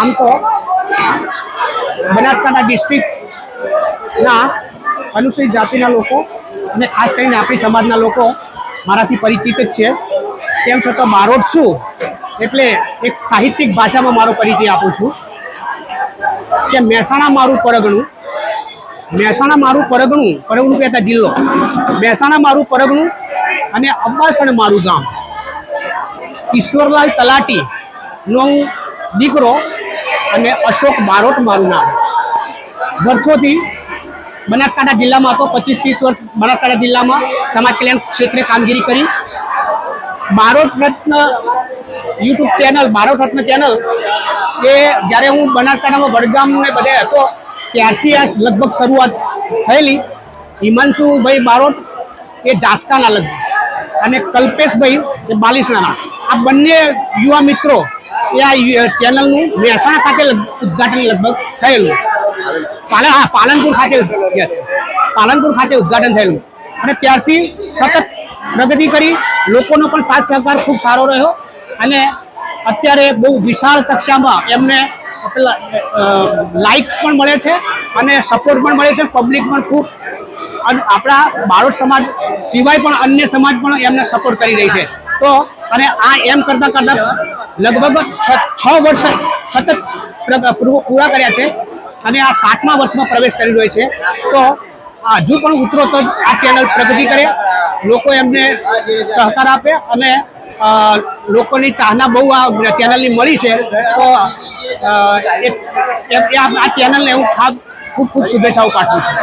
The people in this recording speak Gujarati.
આમ તો બનાસકાંઠા ડિસ્ટ્રિક્ટના અનુસૂચિત જાતિના લોકો અને ખાસ કરીને આપણી સમાજના લોકો મારાથી પરિચિત જ છે. તેમ છતાં બારોટ છું એટલે એક સાહિત્યિક ભાષામાં મારો પરિચય આપું છું. કે મહેસાણા મારું પરગણું, મહેસાણા મારું પરગણું પરગણું કહેતા જિલ્લો. મહેસાણા મારું પરગણું અને અંબાસણ મારું ગામ. ઈશ્વરલાલ તલાટીનો હું દીકરો અને અશોક બારોટ મારું નામ. વર્ષોથી બનાસકાંઠા જિલ્લામાં હતો પચીસ ત્રીસ વર્ષ બનાસકાંઠા જિલ્લામાં સમાજ કલ્યાણ ક્ષેત્રે કામગીરી કરી. બારોટ રત્ન યુટ્યુબ ચેનલ, બારોટ રત્ન ચેનલ, એ જ્યારે હું બનાસકાંઠામાં વડગામ ને બધે હતો, ત્યારથી આ લગભગ શરૂઆત થયેલી. હિમાંશુભાઈ બારોટ, એ જાસકાના લગભગ અને કલ્પેશભાઈ, એ બાલિસણાના આ બંને યુવા મિત્રો એ આ ચેનલનું મહેસાણા ખાતે ઉદઘાટન લગભગ થયેલું. પાલન હા, પાલનપુર ખાતે યસ પાલનપુર ખાતે ઉદ્ઘાટન થયેલું. અને ત્યારથી સતત પ્રગતિ કરી. લોકોનો પણ સાથ સહકાર ખૂબ સારો રહ્યો. અને અત્યારે બહુ વિશાળ કક્ષામાં એમને પેલા લાઇક્સ પણ મળે છે અને સપોર્ટ પણ મળે છે. પબ્લિક પણ ખૂબ. આપણા બારોટ સમાજ સિવાય પણ અન્ય સમાજ પણ એમને સપોર્ટ કરી રહી છે. તો અને આ એમ કરતાં કરતાં લગભગ છ વર્ષ સતત પ્ર- કર્યા છે અને આ સાતમા વર્ષમાં પ્રવેશ કરી રહ્યો છે. તો હજુ પણ ઉતરો તો આ ચેનલ પ્રગતિ કરે, લોકો એમને સહકાર આપે અને લોકોની ચાહના બહુ આ ચેનલની મળી છે. તો આ ચેનલને હું ખૂબ ખૂબ શુભેચ્છાઓ પાઠવું છું.